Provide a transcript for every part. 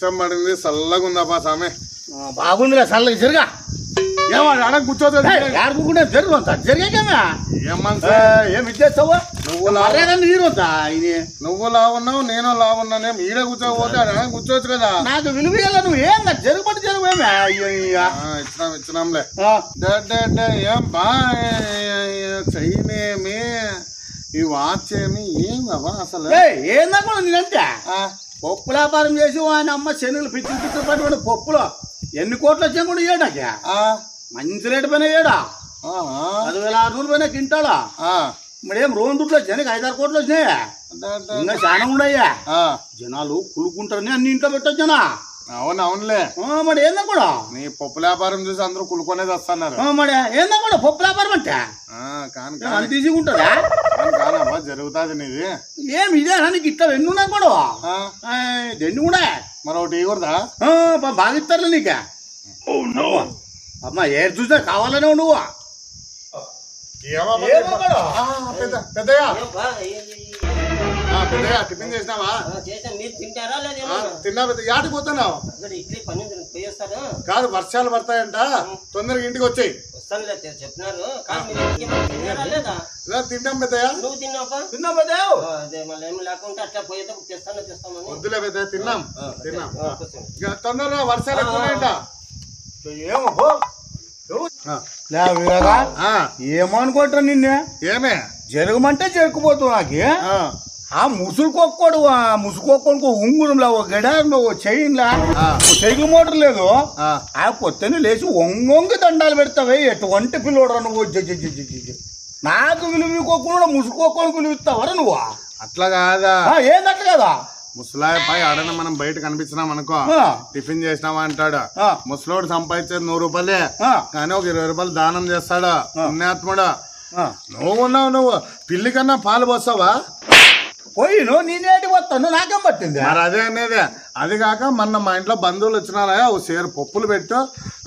చెమ్మడింది చల్లగా ఉందప్పా స్వామి ఆ, బాగుందిలే చల్లగా జరుగా. ఏమన్నా అడ కూర్చోదు ఆడుకుంటే జరుగు అంత. జరిగాకేమే ఏం మనసు? ఏమి ఇచ్చేస్తావు నువ్వు లా మర్యాదని నీరు అంత నువ్వు లావున్నావు నేను లావున్నానే ఈడ కూర్చోకపోతే ఆడ కూర్చోవచ్చు కదా? నాకు విలువ నువ్వు? ఏం జరుగుబడి. ఆ, ఇచ్చినాం ఇచ్చినాంలే. ఏం బా చైనేమి ఈ వాచ్ ఏమి ఏం అసలు? ఏయ్, ఏందనుకున్నా నేనంటే? పప్పు వ్యాపారం చేసి ఆయన అమ్మ శనులు పిచ్చి పిచ్చి పట్టుకోండి పప్పులో ఎన్ని కోట్లు వచ్చా కూడా ఏడాక ఆ, మంచి రేటు పైన ఆ, పదివేల ఆరు నూరు పైన కింటాడా మరి ఏం రోజు దుడ్లు వచ్చాయి ఐదారు కోట్లు వచ్చినాయా? ఇంకా చాలా ఉన్నాయా జనాలు కులుకుంటారని అన్ని ఇంట్లో పెట్టొచ్చానా అవును అవునులే. ఆ, మరి ఏందా కూడా? నీ పప్పు వ్యాపారం చూసి అందరూ కులుకొనేది వస్తున్నారు మరి ఏందా కూడా పప్పు వ్యాపారం అంటే? ఆ, కాను కాను. కానమ్మా జరుగుతుంది నీది. ఏం ఇదేనా నీకు ఇట్లా ఎన్ని ఉన్నాయి కూడా? ఎన్ని కూడా మరి ఒకటి ఇవ్వదా బాగా ఇస్తారులే నీకు. అమ్మా ఏది చూసినా కావాలనే నువ్వు. ఏమో పెద్దగా పెద్దగా టిఫిన్ చేసినావా? తిన్నా పెద్ద యాటికి పోతున్నావు? కాదు వర్షాలు పడతాయంట. తొందరగా ఇంటికి వచ్చాయి. వస్తానులే చె- చెప్పినారు. కానీ మీరు ఇంకేమో తిన్నారా లేదా? ఇలా తింటాం పెద్దయ్య? నువ్వు తిన్నావా? తిన్నా పెద్దావు ఆ, అదే మళ్ళీ ఏమి లేకుంటే అట్లా పోయేటప్పుడు తెస్తాను తెస్తామని. వద్దులే పెద్దయ్య తిన్నాం. తిన్నాం. తొందరగా వర్షాలు ఎక్కువ ఏమో పో. లే వీరగా ఆ, ఏమనుకుంటా నిన్నే? ఏమే? జరగమంటే జరుగుపోతావు నాకు. ఆ, ముసురుకొక్కడు ఆ ముసుకొక్కడికి ఉంగురంలా ఒక గడారంలో ఓ చైన్లా. ఓ సైకిల్ మోటార్ లేదు ఆ. పొద్దున్న లేచి ఒంగొంగి దండాలు పెడతావే ఎటువంటి పిల్లోడరా నువ్వు. నాకు విలువకోకుండా ముసుకొక్కడికి విలువ ఇస్తావరా నువ్వు అట్లా కాదా ఆ, ఏందట్టు కదా ముసలాయి పై ఆడన మనం బయట కనిపించినాం అనుకో. టిఫిన్ చేసినావా అంటాడు. ముసలోడు సంపాదించేది నూరు రూపాయలే. కానీ ఒక ఇరవై రూపాయలు దానం చేస్తాడు పుణ్యాత్ముడు. నువ్వు ఉన్నావు నువ్వు పిల్లి కన్నా పాలు పోస్తావా పోయి నువ్వు నేనేటి వస్తాను నాకేం పట్టింది? మరి అదే అనేది. అది కాక మొన్న మా ఇంట్లో బంధువులు వచ్చినారా ఓ సేరు పప్పులు పెట్టు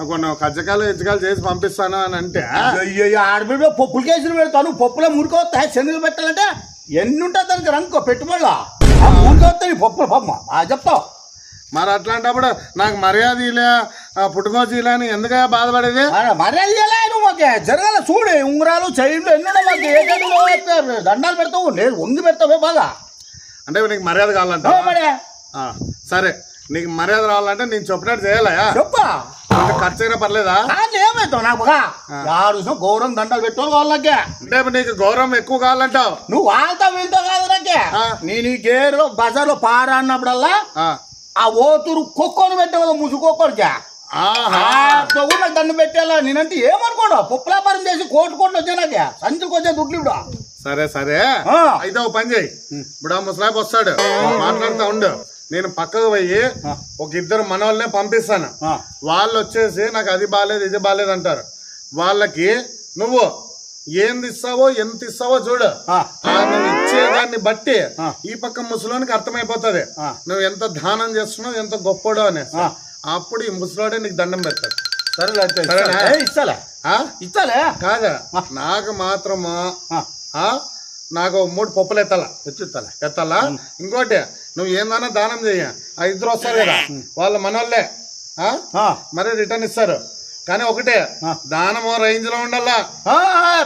కొన్ని కజ్జకాయలు ఇచ్చకాయలు చేసి పంపిస్తాను అని అంటే. అయ్యో ఆడబిడ్డ పప్పులు కేసులు పెడతాను పప్పులో మురికొస్తా శనగలు పెట్టాలంటే ఎన్ని ఉంటుంది దానికి రంకో పెట్టుబడులు? మురికొస్తాయి పప్పులు పమ్మ చెప్తావు. మరి అట్లాంటప్పుడు నాకు మర్యాద ఇలా పుట్టుకోవచ్చు ఇలా అని ఎందుకయ్యా బాధపడేది? జరగాల చూడు ఉంగరాలు చైన్లు ఎన్ని? దండాలు పెడతావు? లేదు వంగి పెడతావే బాగా. అంటే నీకు మర్యాద కావాలంట ఆ, సరే నీకు మర్యాద రావాలంటే నేను చెప్పినట్టు చేయాలయా చెప్పా. ఖర్చు అయినా పర్లేదా? ఏమవుతావు నాకు గౌరవం దండాలు పెట్టాలి వాళ్ళకే అంటే నీకు గౌరవం ఎక్కువ కావాలంటావు? నువ్వు వాళ్ళతో వీళ్ళతో కాదు నాకే. ఆ. నేను ఈ గేరులో బజార్లో పారా అన్నప్పుడల్లా ఆ, ఆ ఓతురు కుక్కను పెట్టేవాళ్ళు ముసుకొక్కడికి ఆహా కూడా నాకు దండం పెట్టేలా నేనంటే ఏమనుకోడు పప్పు వ్యాపారం చేసి కోటి కోట్లు వచ్చానాకే సంచులకు వచ్చే దుడ్లు ఇప్పుడు సరే సరే. అయితే ఓ పని చేయి. ఇప్పుడు ఆ ముసలాబ్ వస్తాడు. మాట్లాడుతూ ఉండు. నేను పక్కకు పోయి ఒక ఇద్దరు మనోళ్ళనే పంపిస్తాను. వాళ్ళు వచ్చేసి నాకు అది బాగాలేదు ఇది బాగాలేదు అంటారు. వాళ్ళకి నువ్వు ఏంది ఇస్తావో ఎంత ఇస్తావో చూడు. నువ్వు ఇచ్చేదాన్ని బట్టి. ఈ పక్క ముసలోనికి అర్థమైపోతుంది. నువ్వు ఎంత దానం చేస్తున్నావు ఎంత గొప్పడో అని. అప్పుడు ఈ ముసలోడే నీకు దండం పెడతాడు. సరేనా? ఇస్తాలే. ఇస్తాలే? కాదా? నాకు మాత్రము? నాకు మూడు పప్పులు ఎత్తాల. ఎత్తిస్తాలే ఎత్తాలా? ఇంకోటి నువ్వు ఏందన్నా దానం చెయ్య. ఆ ఇద్దరు వస్తారు కదా. వాళ్ళ మనోళ్ళే. ఆ? ఆ, మరి రిటర్న్ ఇస్తారు. కానీ ఒకటే ఆ. దానము రేంజ్లో ఉండాలా?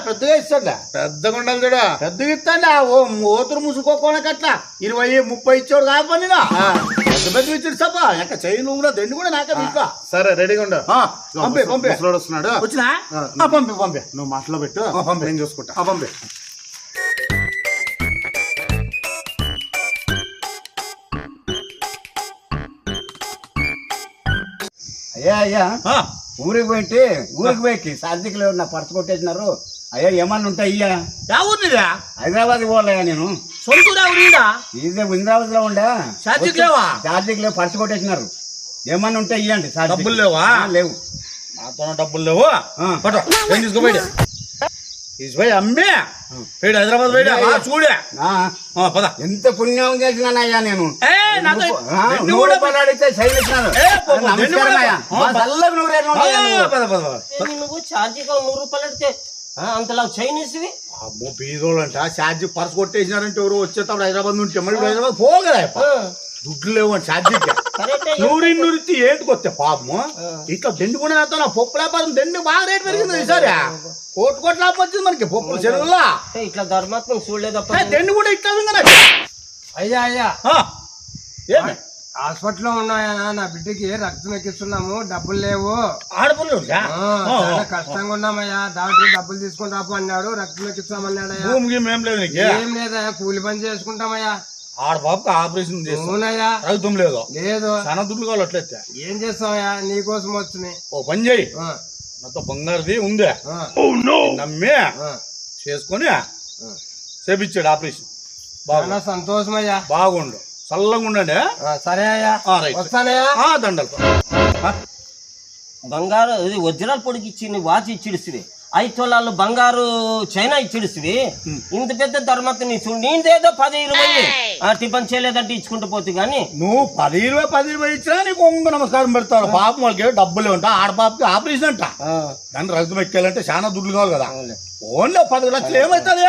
పెద్దగా ఇస్తాలే పెద్దగా ఉండాలి చూడు. పెద్దగా ఇస్తాలే ఓ ఓతురు ముసుకోకోనకి అట్లా ఇరవై ముప్పై ఇచ్చాడు కాదు ఇచ్చాడు సభ ఇంకా చైన్ కూడా దండి కూడా నాకే తీసుకో సరే రెడీగా ఉండు. ఆ, పంపే పంపే. ముసలోడు వస్తున్నాడు. వచ్చినా? పంపే పంపే. నువ్వు మాటలో పెట్టు. ఆ, పంపే. నేను చూసుకుంటా. ఆ, పంపే. అయ్యా అయ్యా. ఊరికి పోయింటి ఊరికి పోయి సార్థికలు నా పర్సు కొట్టేసినారు అయ్యా ఏమన్నా ఉంటాయి? అయ్యా యా ఊరినిదా హైదరాబాద్ పోలయ్యా నేను. సొంతూరా ఊరిదా ఇదే ఇంద్రాబాద్లో ఉండే? లేవా? లేవు పర్సు కొట్టేసినారు. ఏమన్నా ఉంటాయి ఇయ్యండి ఛార్జీకి. డబ్బులు లేవా? లేవు. నాతో డబ్బులు లేవు. పట్టు ఏం తీసుకోపోయి అమ్మే. పోయి హైదరాబాద్ పోయి చూడే. పద. ఎంత పుణ్యం నేను? అడిగితే నమస్కారం కూడా- అయ్యా. చల్లగా నువ్వు ఛార్జీగా నూరు రూపాయలు అడితే అంతలా చైనీస్వి? అమ్మో బీదోళ్ళు అంట ఛార్జీ పర్స్ కొట్టేసినారంటే ఎవరు వచ్చేటప్పుడు హైదరాబాద్ నుండి మళ్ళీ హైదరాబాద్ పోగలే దుడ్లు లేవు అని సాధ్యత కరెక్టే నూరి నూరితి ఏంటికొస్తే పాపము. ఇట్లా దెండు కూడా నా పప్పు వ్యాపారం దెండు బాగా రేటు పెరిగింది ఈసారి. కోటి కోట్ల లాభం వచ్చింది మనకి పప్పులు చెరువులా ఇట్లా ధర్మాత్మం చూడలేదప్ప దెండు కూడా ఇట్లా ఉంది అయ్యా అయ్యా. ఏమి? హాస్పిటల్లో ఉన్నాయా? నా బిడ్డకి రక్తం ఎక్కిస్తున్నాము డబ్బులు లేవు. ఆడపిల్లలు ఆ, చాలా కష్టంగా ఉన్నామయ్యా. డాక్టర్ డబ్బులు తీసుకుని రాపు అన్నాడు రక్తం లేదు నీకు? ఏం లేదయ్యా కూలి పని చేసుకుంటామయ్యా. ఆడ బాబుకి ఆపరేషన్ అవునయ్యా. రగుతం లేదు. లేదు. చాలా దుడ్లు కావాలి అట్లయితే ఏం చేస్తావయ్యా? నీకోసం వచ్చినాయి. ఓ పని చేయి. నాతో బంగారుది ఉంది నమ్మి ఆ. చేసుకొని చేపించాడు ఆపరేషన్. బాగా సంతోషమయ్యా. బాగుండు. చల్లగా ఉండండి సరే అయ్యా. దండలు బంగారు ఇది వజ్రాల పొడికి ఇచ్చి వాచ్ ఇచ్చిడిస్తుంది ఐదు తొలాలు బంగారు చైనా ఇచ్చిడిస్తుంది. ఇంత పెద్ద ధర్మత్వం ఇచ్చు నీదేదో పది ఇరవై ఆ టిఫిన్ చేయలేదంటే ఇచ్చుకుంటూ పోతే గానీ. నువ్వు పది ఇరవై పది ఇరవై ఇచ్చినా నీకు ఒంగు నమస్కారం పెడతారు పాపం వాళ్ళకి డబ్బులు ఉంటా. ఆడ పాపకి ఆపరేషన్ అంట. దాన్ని రక్తం ఎక్కాలంటే చాలా దుడ్లు కావాలి కదా. ఓన్లీ పది లక్షలు ఏమవుతుంది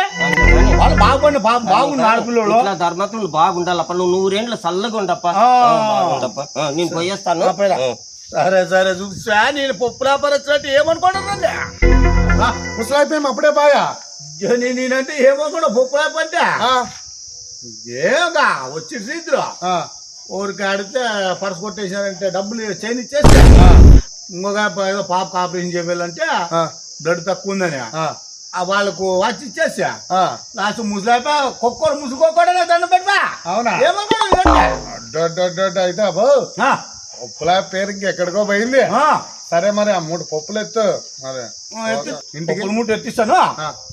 వాళ్ళు బాగుపడి బాగుంది ఆడపిల్లలు. ఇట్లా ధర్మత్వం బాగుండాలప్ప నువ్వు నూరేండ్లు చల్లగా ఉండప్ప. నేను పోయేస్తాను. సరే సరే చూసా నేను పప్పు వ్యాపారం వచ్చినట్టు ఏమనుకోండి ముసలైపోయాం అప్పుడే బాయా? నేనంటే ఏమనుకున్నా అంటే ఆ, ఏగా వచ్చి ఇద్దరు ఆ, ఊరికి ఆడితే పర్స్ కొట్టేసారంటే డబ్బులు చైన్ ఇచ్చేస్తే ఇంకొక ఏదో పాప ఆపరేషన్ చేయాలంటే బ్లడ్ తక్కువ ఉందని. వాళ్ళకు వచ్చి ఇచ్చేసా. లాస్ట్ ముసలాప కుక్కడు ముసుకోకూడనే దండ పెట్టా అవునా? అడ్డు అయితే అబ్బో. పప్పుల పేరు ఇంకెక్కడికో పోయింది. సరే మరి ఆ మూడు పప్పులు ఎత్తు. మరి ఇంటికి మూట ఎత్తిస్తాను.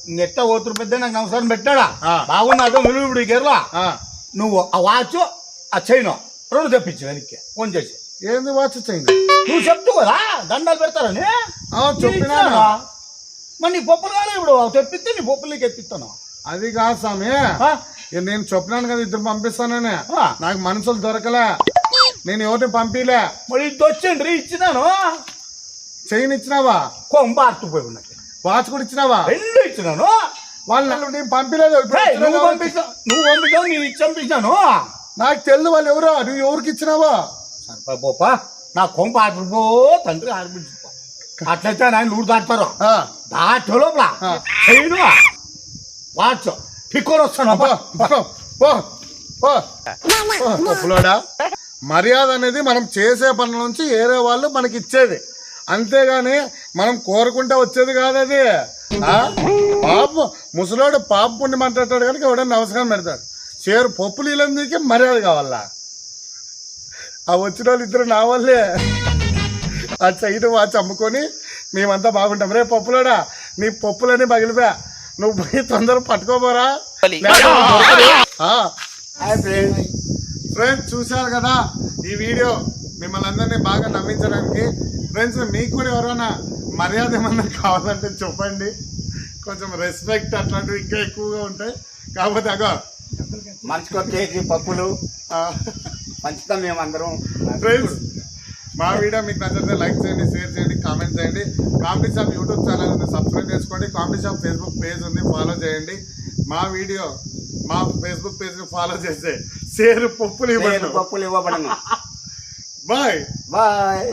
నెట్ట ఓతురు పెద్ద నాకు నమస్కారం పెట్టాడా? ఆ. బాగున్నాడు విలువ ఇప్పుడు గేర్లా. నువ్వు ఆ వాచ్ ఆ చైన్ రెండు తెప్పించు వెనక్కి. ఫోన్ చేసి. ఏంది వాచ్ చేయండి నువ్వు చెప్తూ కదా దండాలు పెడతారని చెప్పినా? మరి నీ పప్పులు కానీ ఇప్పుడు తెప్పిస్తే నీ పప్పులు నీకు ఎత్తిస్తాను. అది కాదు స్వామి. నేను చెప్పినాను కదా ఇద్దరు పంపిస్తానని. నాకు మనుషులు దొరకలే. నేను ఎవరిని పంపిలే. మరి ఇది వచ్చిండ్రి ఇచ్చినాను. చైన్ ఇచ్చినావా కొంబ అట్టుపోయి ఉన్నది. వాచ్ కూడా ఇచ్చినావా రెండు ఇచ్చినాను. వాళ్ళు నేను పంపిలేదు ఇప్పుడు ఏయ్, నువ్వు పంపించా నువ్వు పంపించావు నేను ఇచ్చి పంపించాను నాకు తెలియదు వాళ్ళు ఎవరో నువ్వు ఎవరికి ఇచ్చినావా సరిపోయి పోపా నా కొంప ఆడిపో తండ్రి ఆడిపించుకో అట్లయితే ఆయన ఊరు దాటుతారు. ఆ, దాటే లోపల. ఆ. Chain watch. పిక్కొని వస్తాను పో, పో, పో, పో. పో, పప్పులోడా మర్యాద అనేది మనం చేసే పనుల నుంచి ఏరే వాళ్ళు మనకి ఇచ్చేది అంతేగాని మనం కోరుకుంటే వచ్చేది కాదు అది? పాప ముసలోడు పాప పుణ్యం అంటాడు కనుక ఎవడన్నా నమస్కారం పెడతాడు. చేరు పప్పులు ఇల్లందుకే మర్యాద కావాలా? ఆ వచ్చిన వాళ్ళు ఇద్దరు నా వల్లే. ఆ చైన్ వాచ్ అమ్ముకొని మేమంతా బాగుంటాం. రే పప్పులోడా నీ పప్పులని పగిలిపోయా. నువ్వు పోయి తొందర పట్టుకోపోరా. ఫ్రెండ్స్ చూశారు కదా ఈ వీడియో? మిమ్మల్ని అందరినీ బాగా నవ్వించడానికి ఫ్రెండ్స్ మీకు కూడా ఎవరైనా మర్యాద ఏమన్నా కావాలంటే చెప్పండి. కొంచెం రెస్పెక్ట్ అట్లాంటివి ఇంకా ఎక్కువగా ఉంటాయి. కాకపోతే అగో మనసుకు కేజీ పప్పులు పంచుతాం మేమందరం. ఫ్రెండ్స్ మా వీడియో మీకు నచ్చితే లైక్ చేయండి షేర్ చేయండి కామెంట్ చేయండి. కామెడీ షాప్ యూట్యూబ్ ఛానల్ ఉంది సబ్స్క్రైబ్ చేసుకోండి. కామెడీ షాప్ ఫేస్బుక్ పేజ్ ఉంది ఫాలో చేయండి. మా వీడియో మా ఫేస్బుక్ పేజ్ ఫాలో చేస్తే షేర్ పప్పులు ఇవ్వండి పప్పులు ఇవ్వబడను. Bye bye